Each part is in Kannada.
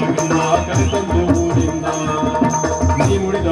కలితందు ఊరిందా? నీ ముడిద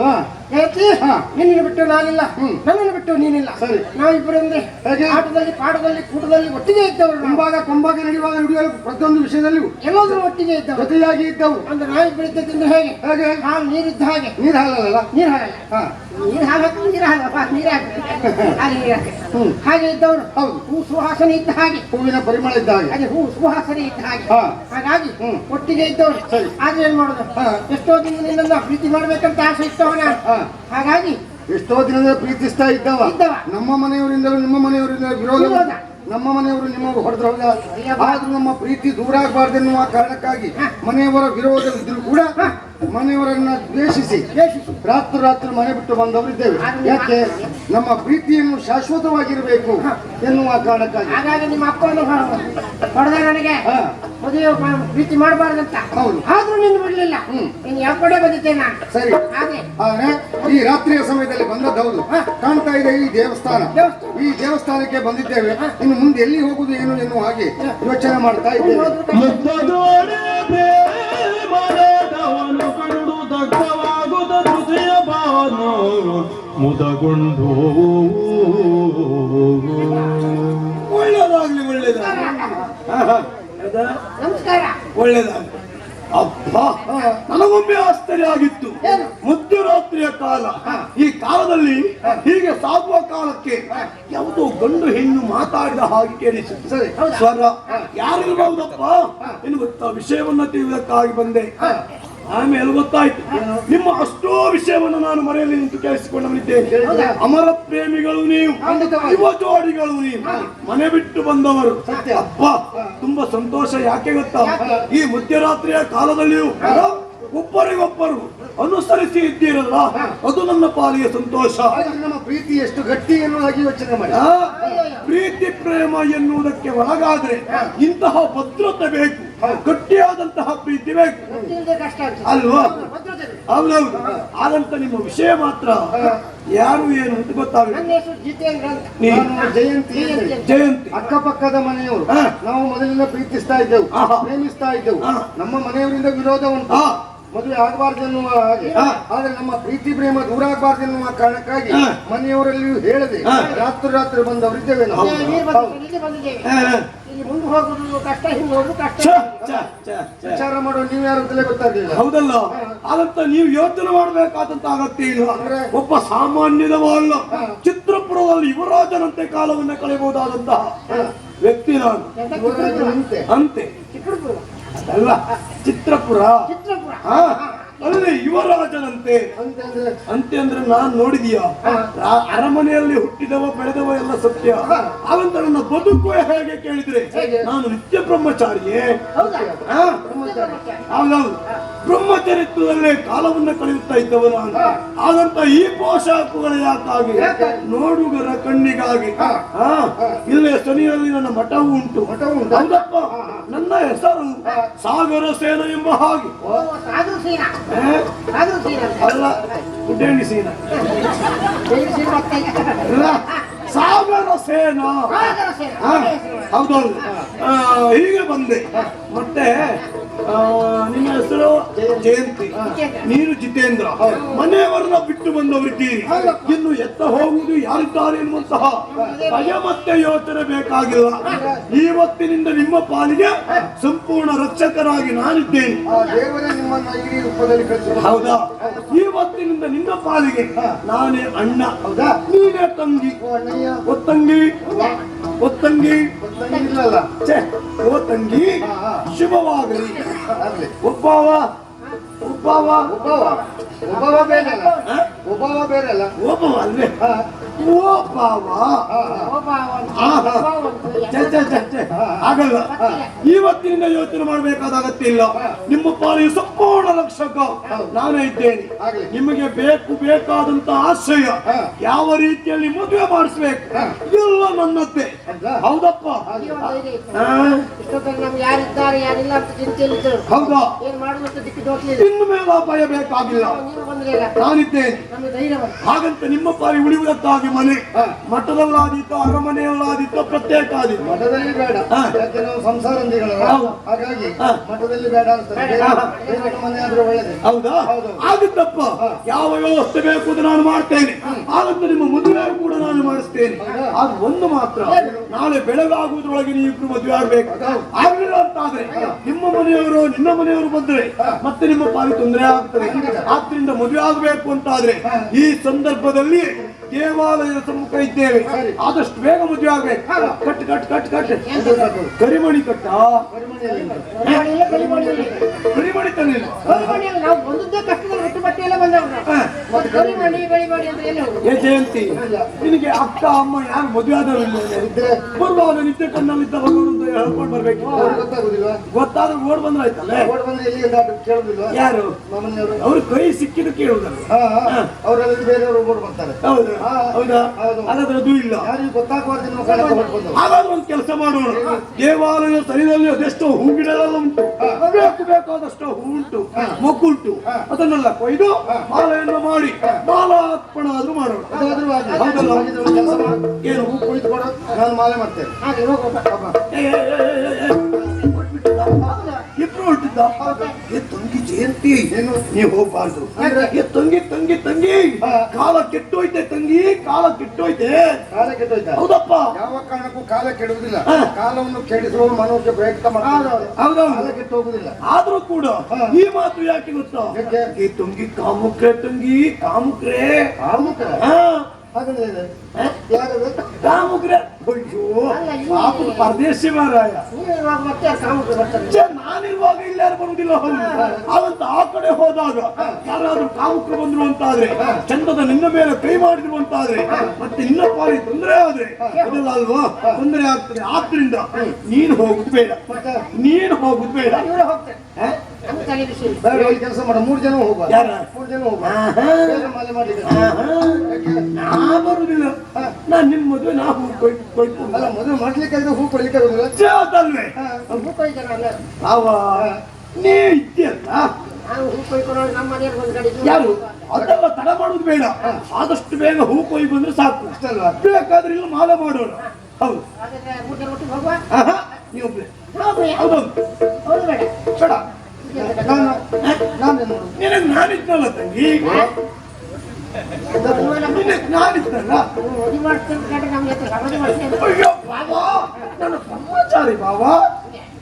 ಅಲ್ವಾ ಹಾ. ನಿನ್ನನ್ನು ಬಿಟ್ಟು ನಾನಿಲ್ಲ. ಹ್ಮ್. ನನ್ನನ್ನು ಬಿಟ್ಟು ನೀನಿಲ್ಲ. ಸರಿ. ನಾವಿಬ್ಬರು ಅಂದ್ರೆ? ಆಟದಲ್ಲಿ ಪಾಠದಲ್ಲಿ ಕೂಟದಲ್ಲಿ ಒಟ್ಟಿಗೆ ಇದ್ದವರು ಕಂಬಾಗ ಕುಂಭಾಗ ನಡೆಯುವಾಗ ನುಡಿಯಲು ಪ್ರತಿಯೊಂದು ವಿಷಯದಲ್ಲಿ ಎಲ್ಲೋದ್ರೂ ಒಟ್ಟಿಗೆ ಇದ್ದವು ಜೊತೆಯಾಗಿ ಇದ್ದವು. ಅಂದ್ರೆ ನಾವಿಬ್ಬರು ಇದ್ದದ್ರಿಂದ ಹೇಗೆ? ಹೇಗೆ? ಹಾಲು ನೀರಿದ್ದ ಹಾಗೆ. ನೀರು ಹಾಲಲ್ಲ? ನೀರು ಹಾಲ ನೀರು ಹಾಕಿ ನೀರು ಹಾಲಪ್ಪ ನೀರು ಹಾಕಿ ಹಾಗೆ ಇದ್ದವರು. ಹೌದು. ಹೂ ಸುಹಾಸನೆ ಇದ್ದ ಹಾಗೆ. ಹೂವಿನ ಪರಿಮಳ ಇದ್ದ ಹಾಗೆ. ಅದೇ ಹೂ ಸುಹಾಸನೆ ಇದ್ದ ಹಾಗೆ. ಹಾ. ಹಾಗಾಗಿ ಹ್ಮ್. ಒಟ್ಟಿಗೆ ಇದ್ದವರು. ಆದ್ರೆ ಏನ್ ಮಾಡೋದು. ಎಷ್ಟೋ ದಿನ ನಿನ್ನನ್ನ ಪ್ರೀತಿ ಮಾಡ್ಬೇಕಂತ ಆಸೆ ಇತ್ತವನ ಹಾಗಾಗಿ ಎಷ್ಟೋ ದಿನದ ಪ್ರೀತಿಸ್ತಾ ಇದ್ದವ. ನಮ್ಮ ಮನೆಯವರಿಂದಲೂ ನಿಮ್ಮ ಮನೆಯವರಿಂದ ವಿರೋಧ. ನಮ್ಮ ಮನೆಯವರು ನಿಮ್ಮವರು ಹೊಡೆದ್ರ. ಆದ್ರೂ ನಮ್ಮ ಪ್ರೀತಿ ದೂರ ಆಗಬಾರ್ದೆನ್ನುವ ಕಾರಣಕ್ಕಾಗಿ ಮನೆಯವರ ವಿರೋಧವಿದ್ರೂ ಕೂಡ ಮನೆಯವರನ್ನ ದ್ವೇಷಿಸಿ. ರಾತ್ರಿ ರಾತ್ರಿ ಮನೆ ಬಿಟ್ಟು ಬಂದವರು ಇದ್ದೇವೆ ಯಾಕೆ? ನಮ್ಮ ಪ್ರೀತಿಯನ್ನು ಶಾಶ್ವತವಾಗಿರಬೇಕು ಎನ್ನುವ ಕಾರಣಕ್ಕಾಗಿ. ಹಾಗಾಗಿ ನಿಮ್ಮ ಅಪ್ಪನ್ನು ಹೊಡೆದ ನನಗೆ. ಮದುವೆ ಪ್ರೀತಿ ಮಾಡಬಾರ್ದಂತ. ಹೌದು. ಆದ್ರೂ ನಿನ್ನ ಬಿಡ್ಲಿಲ್ಲ. ನೀನು ಯಾವ ಕಡೆ ಬಂದಿದ್ದೆ ನಾನು? ಸರಿ. ಹಾಗೆ. ಆದ್ರೆ ಈ ರಾತ್ರಿಯ ಸಮಯದಲ್ಲಿ ಬಂದದ್ದು ಹೌದು. ಕಾಣ್ತಾ ಇದೆ ಈ ದೇವಸ್ಥಾನ. ಈ ದೇವಸ್ಥಾನಕ್ಕೆ ಬಂದಿದ್ದೇವೆ. ಇನ್ನು ಮುಂದೆ ಎಲ್ಲಿ ಹೋಗುದು ಏನು ಎನ್ನುವ ಹಾಗೆ ಯೋಚನೆ ಮಾಡ್ತಾ ಇದ್ದೇವೆ. ಮುದಗೊಂಡು ಒಳ್ಳೇದಾಗ್ಲಿ ಒಳ್ಳೇದಾಗ್ಲಿ. ಹೌದಾ? ನಮಸ್ಕಾರ. ಒಳ್ಳೇದಾಗ ಅಪ್ಪ ನನಗೊಮ್ಮೆ ಆಶ್ಚರ್ಯ ಆಗಿತ್ತು? ಮಧ್ಯರಾತ್ರಿಯ ಕಾಲ. ಈ ಕಾಲದಲ್ಲಿ ಹೀಗೆ ಸಾಗುವ ಕಾಲಕ್ಕೆ ಯಾವುದೋ ಗಂಡು ಹೆಣ್ಣು ಮಾತಾಡಿದ ಹಾಗೆ ಕೇಳಿಸಿತು ಸರಿ. ಸ್ವರ. ಯಾರಿರ್ಬಹುದಪ್ಪ ಇನ್ನು ಗೊತ್ತಾ ವಿಷಯವನ್ನ ತಿಳಿಯುವುದಕ್ಕಾಗಿ ಬಂದೆ. ಆಮೇಲೆ ಗೊತ್ತಾಯ್ತು. ನಿಮ್ಮ ಅಷ್ಟೋ ವಿಷಯವನ್ನು ನಾನು ಮನೆಯಲ್ಲಿ ನಿಂತು ಕೇಳಿಸಿಕೊಂಡವನಿದ್ದೇನೆ? ಅಮರ ಪ್ರೇಮಿಗಳು ನೀವು. ಯುವ ಜೋಡಿಗಳು ನೀವು. ಮನೆ ಬಿಟ್ಟು ಬಂದವರು. ಸತ್ಯ. ಅಪ್ಪ ತುಂಬಾ ಸಂತೋಷ. ಯಾಕೆ ಗೊತ್ತಾ? ಈ ಮಧ್ಯರಾತ್ರಿಯ ಕಾಲದಲ್ಲಿಯೂ ಒಬ್ಬರಿಗೊಬ್ಬರು ಅನುಸರಿಸಿ ಇದ್ದೀರಲ್ಲ ಅದು ನನ್ನ ಪಾಲಿಗೆ ಸಂತೋಷ. ನಮ್ಮ ಪ್ರೀತಿ ಎಷ್ಟು ಗಟ್ಟಿ ಎನ್ನುವುದಾಗಿ ಯೋಚನೆ ಮಾಡಿ. ಪ್ರೀತಿ ಪ್ರೇಮ ಎನ್ನುವುದಕ್ಕೆ ಒಳಗಾದ್ರೆ ಇಂತಹ ಭದ್ರತೆ ಬೇಕು ಗಟ್ಟಿಯಾದಂತಹ ಪ್ರೀತಿ ಬೇಕು. ಅಲ್ವಾ. ಹೌದೌದು. ಆದಂತ ನಿಮ್ಮ ವಿಷಯ ಮಾತ್ರ. ಯಾರು ಏನು ಅಂತ ಗೊತ್ತಾಗುತ್ತೆ ಜಯಂತಿ. ಜಯಂತಿ. ಅಕ್ಕಪಕ್ಕದ ಮನೆಯವರು. ನಾವು ಮೊದಲಿಂದ ಪ್ರೀತಿಸ್ತಾ ಇದ್ದೆವು. ಪ್ರೇಮಿಸ್ತಾ ಇದ್ದೆವು. ನಮ್ಮ ಮನೆಯವರಿಂದ ವಿರೋಧ ಉಂಟು. ಮದುವೆ ಆಗಬಾರ್ದು ಅನ್ನುವ ಹಾಗೆ. ಆದ್ರೆ ನಮ್ಮ ಪ್ರೀತಿ ಪ್ರೇಮ ದೂರ ಆಗಬಾರ್ದು ಎನ್ನುವ ಕಾರಣಕ್ಕಾಗಿ. ಮನೆಯವರಲ್ಲಿಯೂ ಹೇಳದೆ. ರಾತ್ರಿ ರಾತ್ರಿ ಬಂದವರಿದ್ದೇವೆ ನಾವು. ಮುಂದೆ ಹೋಗುದು ಕಷ್ಟ ಹಿಂದೆ ಹೋಗುದು ಕಷ್ಟ. ವಿಚಾರ ಮಾಡುವ ನೀವು ಯಾರು ಅಂತಲೇ ಗೊತ್ತಾಗಲಿಲ್ಲ. ಹೌದಲ್ಲ? ಅದಂತ ನೀವು ಯೋಚನೆ ಮಾಡ್ಬೇಕಾದಂತ ಅಗತ್ಯ ಇಲ್ಲ. ಅಂದ್ರೆ? ಒಬ್ಬ ಸಾಮಾನ್ಯದವ ಅಲ್ಲ. ಚಿತ್ರಪುರದಲ್ಲಿ ಯುವರಾಜನಂತೆ ಕಾಲವನ್ನ ಕಳೆಯಬಹುದಾದಂತಹ ವ್ಯಕ್ತಿ ನಾನು. ಅಂತೆ. ಅಲ್ಲ ಚಿತ್ರಪುರ. ಚಿತ್ರಪುರ. ಹಾ ಅಲ್ಲಿ ಯುವರಾಜನಂತೆ. ಅಂತೆ ಅಂದ್ರೆ ಅಂತೆ ಅಂದ್ರೆ ನಾನ್ ನೋಡಿದೀಯ? ಆ- ಅರಮನೆಯಲ್ಲಿ ಹುಟ್ಟಿದವ ಬೆಳೆದವ ಎಲ್ಲ ಸತ್ಯ. ಅವಂತ ನನ್ನ ಬದುಕು ಹೇಗೆ ಕೇಳಿದ್ರೆ? ನಾನು ನಿತ್ಯ ಬ್ರಹ್ಮಚಾರಿಯೇ? ಹೌದೌದು. ಬ್ರಹ್ಮಚರಿತ್ವದಲ್ಲೇ ಕಾಲವನ್ನು ಕಳೆಯುತ್ತಾ ಇದ್ದವ ಅಂತ. ಆದಂತ ಈ ಪೋಷಾಕುಗಳ ಯಾಕಾಗಿ? ನೋಡುಗರ ಕಣ್ಣಿಗಾಗಿ. ಇಲ್ಲೇ ಸನಿಯಲ್ಲಿ ನನ್ನ ಮಠವು ಉಂಟು. ಮಠವು ಉಂಟು? ನನ್ನ ಹೆಸರು ಸಾಗರ ಸೇನ ಎಂಬ ಹಾಗೆ. ಅಲ್ಲ ಉಡ್ಡೇಣಿ ಸೇನ. ಸಾಗರ ಸೇನ. ಹೌದೌದು. ಹೀಗೆ ಬಂದೆ. ಮತ್ತೆ ಆ, ನಿನ್ನ ಹೆಸರು? ಜಯಂತಿ. ನೀರು ಜಿತೇಂದ್ರ. ಮನೆಯವರನ್ನ ಬಿಟ್ಟು ಬಂದವರಿಗೆ ಇನ್ನು ಎತ್ತ ಹೋಗುವುದು ಯಾರಿದ್ದಾರೆ ಎನ್ನುವಂತಹ ಭಯ ಮತ್ತೆ ಯೋಚನೆ ಬೇಕಾಗಿಲ್ಲ. ಇವತ್ತಿನಿಂದ ನಿಮ್ಮ ಪಾಲಿಗೆ ಸಂಪೂರ್ಣ ರಕ್ಷಕರಾಗಿ ನಾನಿದ್ದೇನೆ. ಹೌದಾ? ಇವತ್ತಿನಿಂದ ನಿಮ್ಮ ಪಾಲಿಗೆ ನಾನೇ ಅಣ್ಣ. ಹೌದಾ? ನೀನೇ ತಂಗಿ. ಒತ್ತಂಗಿ. ಒತ್ತಂಗಿ ಒತ್ತಂಗಿ ಇಲ್ಲಲ್ಲ ಛೆ, ಓ ತಂಗಿ. ಶುಭವಾಗಲಿ. ಒಬ್ಬವ ಒಬ್ಬವ ಒಬ್ಬವ ಒಬ್ಬವ ಬೇರೆ ಅಲ್ಲ? ಒಬ್ಬವ ಬೇರೆ ಅಲ್ಲ. ಒಬ್ಬವ ಅಲ್ವೇ? ಛೆ, ಛೆ. ಆಗಲ್ಲ ಇವತ್ತಿನಿಂದ ಯೋಚನೆ ಮಾಡಬೇಕಾದ ಅಗತ್ಯ ಇಲ್ಲ ನಿಮ್ಮ ಪಾಲಿಗೆ ಸಂಪೂರ್ಣ ಲಕ್ಷಕ ನಾನೇ ಇದ್ದೇನೆ ನಿಮಗೆ ಬೇಕು ಬೇಕಾದಂತ ಆಶ್ರಯ ಯಾವ ರೀತಿಯಲ್ಲಿ ಮದುವೆ ಮಾಡಿಸ್ಬೇಕು ಇಲ್ಲ ನನ್ನದ್ದೇ ಹೌದಪ್ಪ ಹೌದಾ ಇನ್ನು ಮೇಲೆ ಅಪಾಯ ಭಯ ಬೇಕಾಗಿಲ್ಲ ನಾನಿದ್ದೇನೆ ಹಾಗಂತ ನಿಮ್ಮ ಪಾಲಿ ಉಳಿಯುವುದಕ್ಕಾಗಿ ಮನೆ. ಹಾ. ಮಠದಲ್ಲಾದಿತ್ತು ಅರಮನೆಯಲ್ಲಾದಿತ್ತು ಪ್ರತ್ಯೇಕ ಆದಿತ್ತು ಮಠದಲ್ಲಿ ಬೇಡ. ಕೆಲವು ಸಂಸಾರ. ಹಾಗಾಗಿ ಮಠದಲ್ಲಿ ಬೇಡ ಒಳ್ಳೇದು. ಹೌದಾ? ಹೌದು. ಆಗುತ್ತಪ್ಪ ಯಾವ ವ್ಯವಸ್ಥೆ ಬೇಕು ಅಂತ ನಾನು ಮಾಡ್ತೇನೆ. ಆಗುತ್ತೆ ನಿಮ್ಮ ಮದುವೆ ಕೂಡ ನಾನು ಮಾಡಿಸ್ತೇನೆ. ಅದು ಒಂದು ಮಾತ್ರ ನಾಳೆ ಬೆಳಗಾಗುವುದರೊಳಗೆ ನೀವು ಇಬ್ರು ಮದುವೆ ಆಗ್ಬೇಕು. ಆಗ್ಲಿಲ್ಲ ಅಂತಾದ್ರೆ ನಿಮ್ಮ ಮನೆಯವರು ನಿನ್ನ ಮನೆಯವರು ಬಂದ್ರೆ ಮತ್ತೆ ನಿಮ್ಮ ಪಾಲಿ ತೊಂದರೆ ಆಗ್ತದೆ. ಆದ್ರಿಂದ ಮದುವೆ ಆಗ್ಬೇಕು ಅಂತಾದ್ರೆ ಈ ಸಂದರ್ಭದಲ್ಲಿ ದೇವಾಲಯದ ಸಮ್ಮುಖ ಇದ್ದೇವೆ. ಆದಷ್ಟು ಬೇಗ ಮದುವೆ ಆಗ್ಬೇಕು. Cut cut cut cut. ಕರಿಮಣಿ ಕಟ್ಟ. ಕರಿಮಣಿ ತಂದಿಲ್ಲ ಕರಿಮಣಿಯಲ್ಲ, ನಾವು ಬಂದದ್ದೇ ಬಂದವ್ರು ಅಂತ? ಏ ಜಯಂತಿ ನಿನಗೆ ಅಕ್ಕ ಅಮ್ಮ ಯಾರು ಮದುವೆ ಆದವರಿಲ್ಲ ಇದ್ರೆ. ಬರುವಾಗ ನಿತ್ಯ ಕಣ್ಣಲ್ಲಿದ್ದವರು ಅಂತ ಹೇಳ್ಕೊಂಡು ಬರ್ಬೇಕು. ಗೊತ್ತಾಗುದಿಲ್ವಾ? ಗೊತ್ತಾದ್ರೆ ಓಡ್ ಬಂದ್ರೆ ಆಯ್ತಲ್ಲ ಓಡ್ ಬಂದ್ರೆ ಎಲ್ಲಿ ದಾಟು ಕೇಳುದಿಲ್ವಾ? ಯಾರು? ಮಾಮನೆಯವರು? ಅವ್ರ ಕೈ ಸಿಕ್ಕಿದ್ದು ಕೇಳುದಲ್ಲ. ಹಾ ಹಾ. ಅವರೆಲ್ಲ ಬೇರೆಯವರು ಓಡ್ ಬರ್ತಾರೆ. ಹೌದಾ. ಹಾ. ಹಾಗಾದ್ರೆ ಅದು ಇಲ್ಲ. ಯಾರಿಗೆ ಗೊತ್ತಾಗಬಾರ್ದು ಹಾಗಾದ್ರೆ ಒಂದು ಕೆಲಸ ಮಾಡೋಣ. ದೇವಾಲಯ ಸರಿದಲ್ಲಿ ಅದೆಷ್ಟೋ ಹೂಗಿಡಗಳೆಲ್ಲ ಉಂಟು. ಬೇಕು ಬೇಕಾದಷ್ಟು ಹೂ ಉಂಟು ಮೊಗ್ಗುಂಟು ಅದನ್ನೆಲ್ಲ ಕೊಯ್ದು ಮಾಲೆಯನ್ನು ಮಾಡಿ ಮಾಲಾರ್ಪಣ ಆದ್ರೂ ಮಾಡೋಣ ಏನು ಹೂ ಕುಳಿತುಕೊಡು ನಾನು ಮಾಲೆ ಮಾಡ್ತೇನೆ ಇಬ್ರು ಹೊಟ್ಟಿದ್ದ ತಂಗಿ ಜಯಂತಿ ಏನು? ನೀವು ಹೋಗ್ಬಾರ್ದು. ಅಂದ್ರೆ ತಂಗಿ ತಂಗಿ ತಂಗಿ ಕಾಲ ಕೆಟ್ಟೋಯ್ತೆ ತಂಗಿ ಕಾಲ ಕೆಟ್ಟೋಯ್ತೆ. ಕಾಲ ಕೆಟ್ಟೋಯ್ತೆ? ಹೌದಪ್ಪ. ಯಾವ ಕಾರಣಕ್ಕೂ ಕಾಲ ಕೆಡುವುದಿಲ್ಲ. ಕಾಲವನ್ನು ಕೆಡಿಸುವ ಮನೋಜ ಪ್ರಯತ್ನ ಕಾಲ ಕೆಟ್ಟು ಆದ್ರೂ ಕೂಡ ಈ ಮಾತು ಯಾಕೆ ಗೊತ್ತು? ಈ ತಂಗಿ ಕಾಮುಕ್ರೆ ತಂಗಿ ಕಾಮುಕ್ರೆ. ಕಾಮುಕ್ರೆ? ಹಾಗಂದ್ರೆ ಕಾಮುಕ್ರೆ. ಅಯ್ಯೋ ಪಾಪದ ಪರದೇಶಿ ಮಾರಾಯ. ನಾನಿರುವಾಗ ಯಾರು ಬರುವುದಿಲ್ಲ? ಅಂತ ಆ ಕಡೆ ಹೋದಾಗ ಯಾರಾದ್ರೂ ಕಾಮಕ್ಕೆ ಬಂದ್ರು ಅಂತಾದ್ರೆ ಚಂದದ ನಿನ್ನ ಮೇಲೆ ಕೈ ಮಾಡಿದ್ರು ಅಂತಾದ್ರೆ ಮತ್ತೆ ನಿನ್ನ ಪಾಲಿ ತೊಂದರೆ ಆದ್ರೆ ಅಲ್ವಾ ತೊಂದರೆ ಆಗ್ತದೆ. ಆದ್ರಿಂದ ನೀನು ಹೋಗುದು ಬೇಡ. ನೀನು ಹೋಗುದು ಬೇಡ. ಕೆಲಸ ಮಾಡ. ಮೂರು ಜನ ಹೋಗುವ. ಯಾರ? ಮೂರು ಜನ ಹೋಗುವ. ನಾ ಬರುದಿಲ್ಲ. ನಾ ನಿಮ್ ಮದುವೆ ನಾ ಹೂ ಕೊಯ್- ಕೊಯ್ಕೊಂಡು ಮದುವೆ ಮಾಡ್ಲಿಕ್ಕೆ ಹೂ ಕೊಡ್ಲಿಕ್ಕೆ ಆಗುದಿಲ್ಲ. ಛೆ, ಹೂ ಕೊಯ್ತಾರೆ ಅಲ್ಲ. ಅವ ನೀ ಇದ್ದೀಯಲ್ಲ? ನಾವು ಹೂ ಕೊಯ್ಕೊಂಡು ನಮ್ಮ ಮನೆಯವ್ರು ಒಂದು ಕಡೆ ಯಾರು? ಅದೆಲ್ಲ ತಡ ಮಾಡೋದು ಬೇಡ. ಆದಷ್ಟು ಬೇಗ ಹೂ ಕೊಯ್ ಬಂದ್ರೆ ಸಾಕು. ಬೇಕಾದ್ರೆ ಇಲ್ಲ ಮಾಲೆ ಮಾಡೋಣ ಹೌದು. ನೀವು ಬೇಡ. ಬೇಡ. ನಾನು ನಿನಗೆ ನಾನಿದ್ನಲ್ಲ ತಂಗಿ? ನಿನಗೆ ನಾನಿದ್ನಲ್ಲ. ಅಯ್ಯೋ ಬಾಬಾ. ನನ್ನ ಬ್ರಹ್ಮಚಾರಿ ಬಾಬಾ.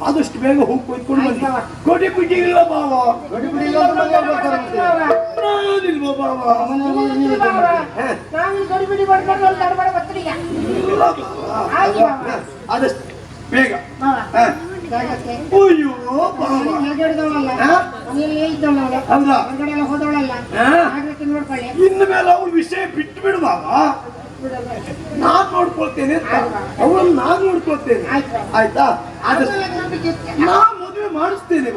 ಆದಷ್ಟು ಬೇಗ ಹೋಗಿ ಕೊಯ್ಕೊಂಡು ಬಂದ ಕೋಟಿ ಬಿಡಿ ಇಲ್ಲ ಬಾವ. ಗಡಿ ಬಿಡಿ ಇಲ್ಲ. ನಾನಿಲ್ವ ಬಾವ ಬರ್ತೀರಿ ಈಗ. ಇಲ್ಲ ಆಯ್ತು ಆದಷ್ಟು ಬೇಗ. ಅಯ್ಯೋ? ಹೌದಾ? ಇನ್ನು ಮೇಲೆ ಅವಳು ವಿಷಯ ಬಿಟ್ಟು ಬಿಡುವಾಗ. ನಾನ್ ನೋಡ್ಕೊಳ್ತೇನೆ ಅವಳನ್ನು ನಾನ್ ನೋಡ್ಕೊಳ್ತೇನೆ. ಆಯ್ತು? ನಂಬಿಕೆ ನಾ ಮದುವೆ ಮಾಡಿಸ್ತೇನೆ